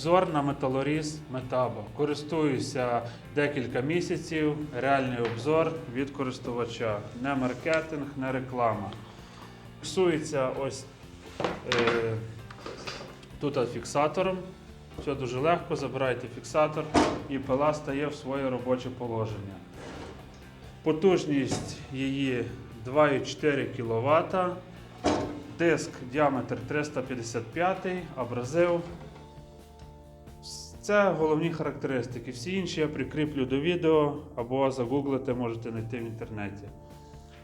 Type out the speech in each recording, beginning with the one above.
Обзор на металоріз Метаба. Користуюся декілька місяців. Реальний обзор від користувача. Не маркетинг, не реклама. Фіксується ось е, тут фіксатором. Все дуже легко, забираєте фіксатор і пила стає в своє робоче положення. Потужність її 2,4 кВт. Диск діаметр 355, абразив. Це головні характеристики. Всі інші я прикріплю до відео або загуглити можете знайти в інтернеті.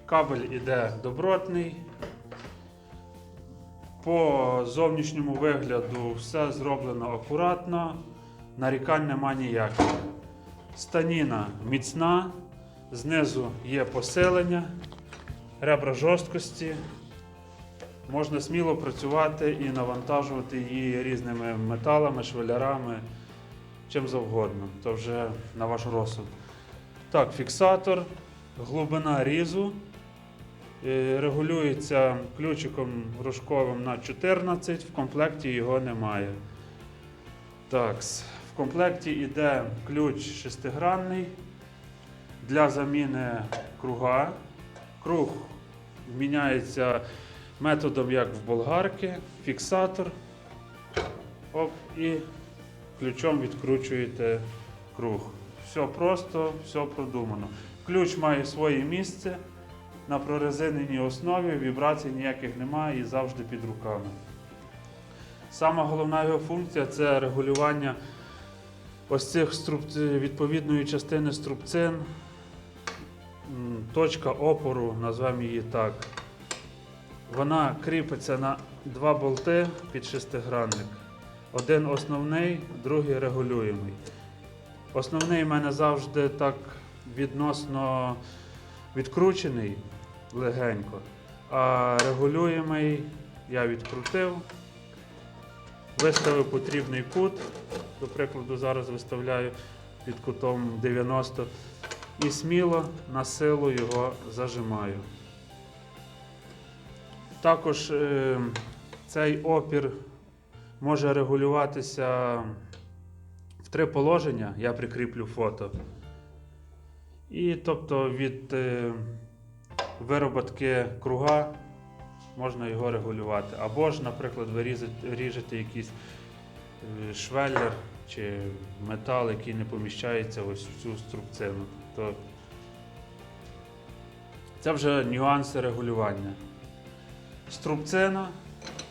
Кабель іде добротний. По зовнішньому вигляду все зроблено акуратно, нарікань нема ніяких. Станіна міцна, знизу є посилення, ребра жорсткості. Можна сміло працювати і навантажувати її різними металами, швелярами, чим завгодно. То вже на ваш розсуд. Так, фіксатор, глибина різу. Е, Регулюється ключиком рожковим на 14, в комплекті його немає. Так, в комплекті йде ключ шестигранний для заміни круга. Круг міняється методом, як в болгарки, фіксатор. Оп, і ключом відкручуєте круг. Все просто, все продумано. Ключ має своє місце на прорезиненій основі, вібрацій ніяких немає і завжди під руками. Сама головна його функція це регулювання ось цих струб- відповідної частини струбцин. Точка опору, назвемо її так. Вона кріпиться на два болти під шестигранник. Один основний, другий регулюємий. Основний в мене завжди так відносно відкручений легенько, а регулюємий я відкрутив, виставив потрібний кут, до прикладу, зараз виставляю під кутом 90 і сміло на силу його зажимаю. Також е, цей опір може регулюватися в три положення. Я прикріплю фото. І тобто від е, вироботки круга можна його регулювати. Або ж, наприклад, ви ріжете якийсь е, швеллер чи метал, який не поміщається ось в цю струбцину. То це вже нюанси регулювання. Струбцина.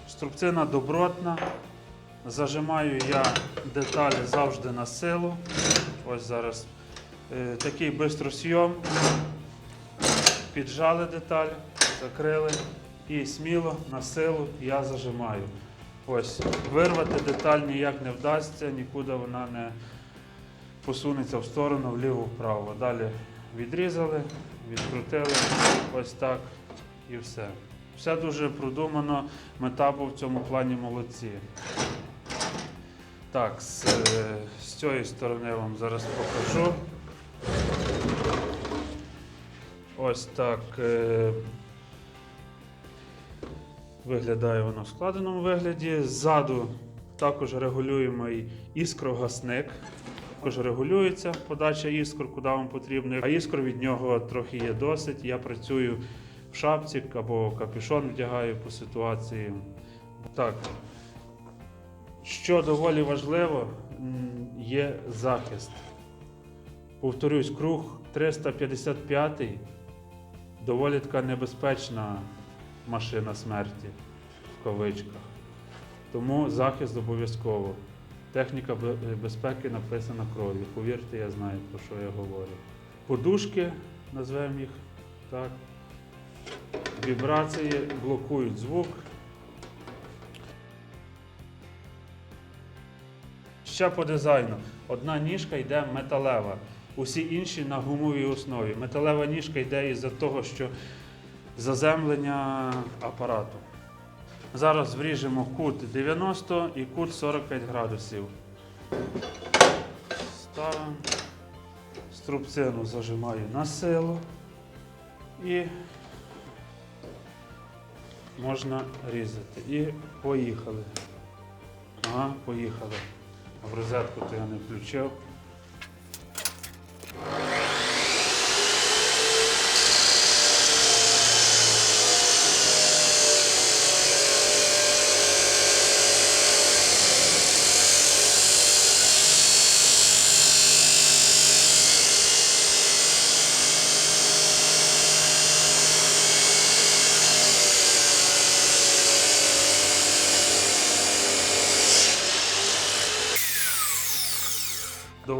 Струбцина добротна. Зажимаю я деталі завжди на силу. Ось зараз е, такий бистросйом. Піджали деталь, закрили і сміло на силу я зажимаю. Ось, вирвати деталь ніяк не вдасться, нікуди вона не посунеться в сторону, вліво, вправо. Далі відрізали, відкрутили, ось так і все. Все дуже продумано, метабо в цьому плані молодці. Так, з, е, з цієї сторони я вам зараз покажу. Ось так е, виглядає воно в складеному вигляді. Ззаду також регулюємий іскрогасник. Також регулюється подача іскор, куди вам потрібно. А іскор від нього трохи є досить. Я працюю в шапці або капюшон вдягаю по ситуації. Так. Що доволі важливо, є захист. Повторюсь, круг 355 доволі така небезпечна машина смерті в кавичках. Тому захист обов'язково. Техніка безпеки написана кров'ю. Повірте, я знаю, про що я говорю. Подушки, назвемо їх так. Вібрації блокують звук. Ще по дизайну. Одна ніжка йде металева, усі інші на гумовій основі. Металева ніжка йде із-за того, що заземлення апарату. Зараз вріжемо кут 90 і кут 45 градусів. Ставимо. Струбцину зажимаю на силу і можна різати. І поїхали. Ага, поїхали. В розетку то я не включив.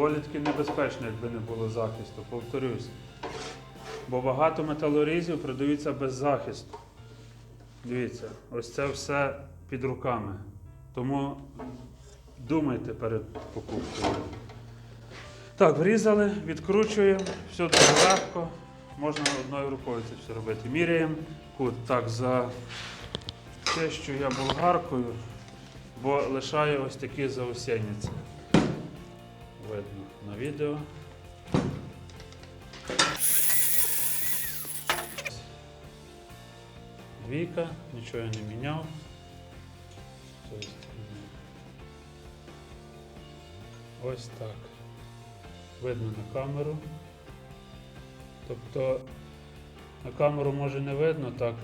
Доволі таки небезпечно, якби не було захисту, повторюсь. Бо багато металорізів продаються без захисту. Дивіться, ось це все під руками. Тому думайте перед покупкою. Так, врізали, відкручуємо, все дуже легко. Можна одною рукою це все робити. Міряємо кут. Так, за те, що я болгаркою, бо лишаю ось такі заусениці. Видно на відео. Двійка, нічого я не міняв. Тобто, Ось так. Видно на камеру. Тобто на камеру може не видно так.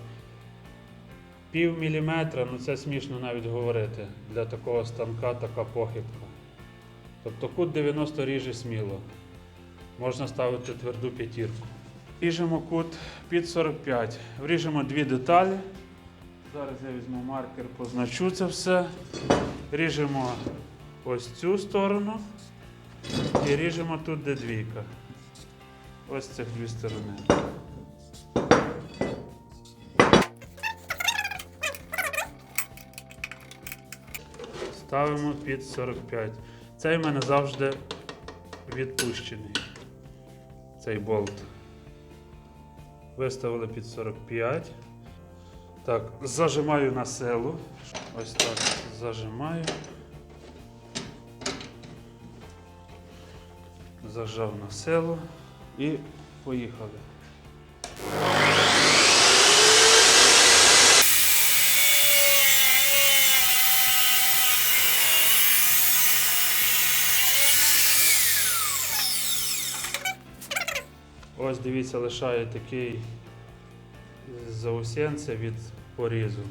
Пів міліметра, ну це смішно навіть говорити. Для такого станка така похибка. Тобто кут 90 ріже сміло. Можна ставити тверду п'ятірку. Ріжемо кут під 45. Вріжемо дві деталі. Зараз я візьму маркер, позначу це все. Ріжемо ось цю сторону і ріжемо тут, де двійка. Ось цих дві сторони. Ставимо під 45. Цей в мене завжди відпущений. Цей болт. Виставили під 45. Так, зажимаю на селу. Ось так зажимаю. Зажав на село і поїхали. Ось дивіться, лишає такий заусенце від порізу.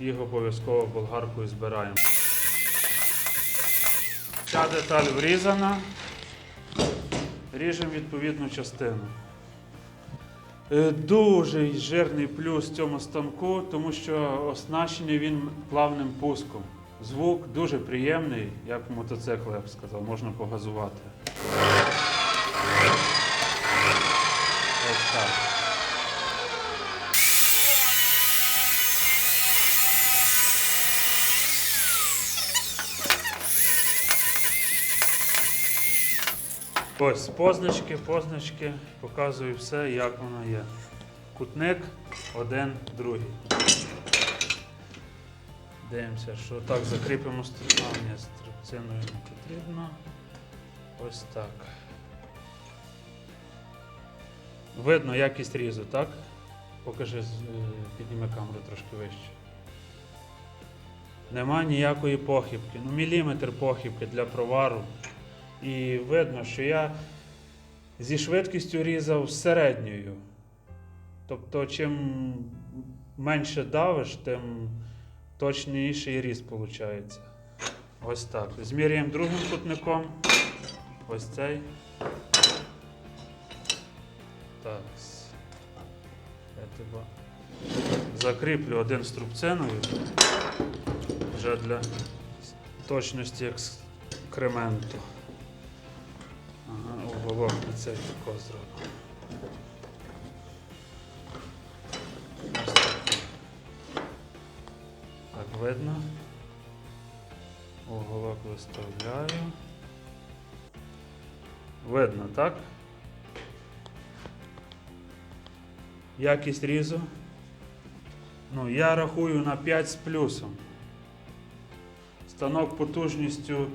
Їх обов'язково болгаркою збираємо. Ця деталь врізана. Ріжемо відповідну частину. Е, Дуже жирний плюс цьому станку, тому що оснащений він плавним пуском. Звук дуже приємний, як мотоцикл, я б сказав, можна погазувати. Так. Ось позначки, позначки, показую все, як воно є. Кутник один, другий. Дивимося, що так закріпимо стрибання стрибциною не потрібно. Ось так. Видно якість різу, так? Покажи, е, підніми камеру трошки вище. Нема ніякої похибки. Ну, міліметр похибки для провару. І видно, що я зі швидкістю різав середньою. Тобто, чим менше давиш, тим точніший різ виходить. Ось так. Зміряємо другим кутником. Ось цей. Так. Я тебе закріплю один струбциною. Вже для точності екскременту. Ага, уголок на цей тако так. Так видно. Уголок виставляю. Видно, так? Якість різу. Ну, я рахую на 5 з плюсом. Станок потужністю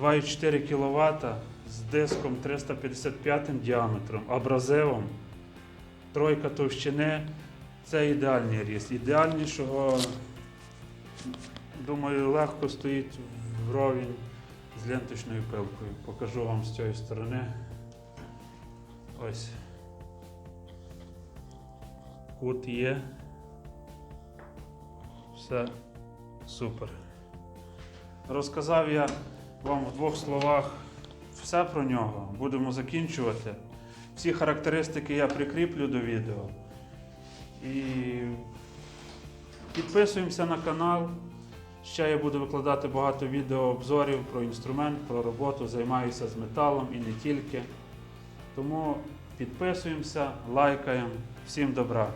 2,4 кВт з диском 355 діаметром, абразивом, тройка товщини. Це ідеальний різ. Ідеальнішого, думаю, легко стоїть вровень з ленточною пилкою. Покажу вам з цієї сторони. Ось. Кут є. Все супер. Розказав я вам в двох словах все про нього. Будемо закінчувати. Всі характеристики я прикріплю до відео. І підписуємося на канал. Ще я буду викладати багато відео обзорів про інструмент, про роботу, займаюся з металом і не тільки. Тому підписуємося, лайкаємо. Всім добра!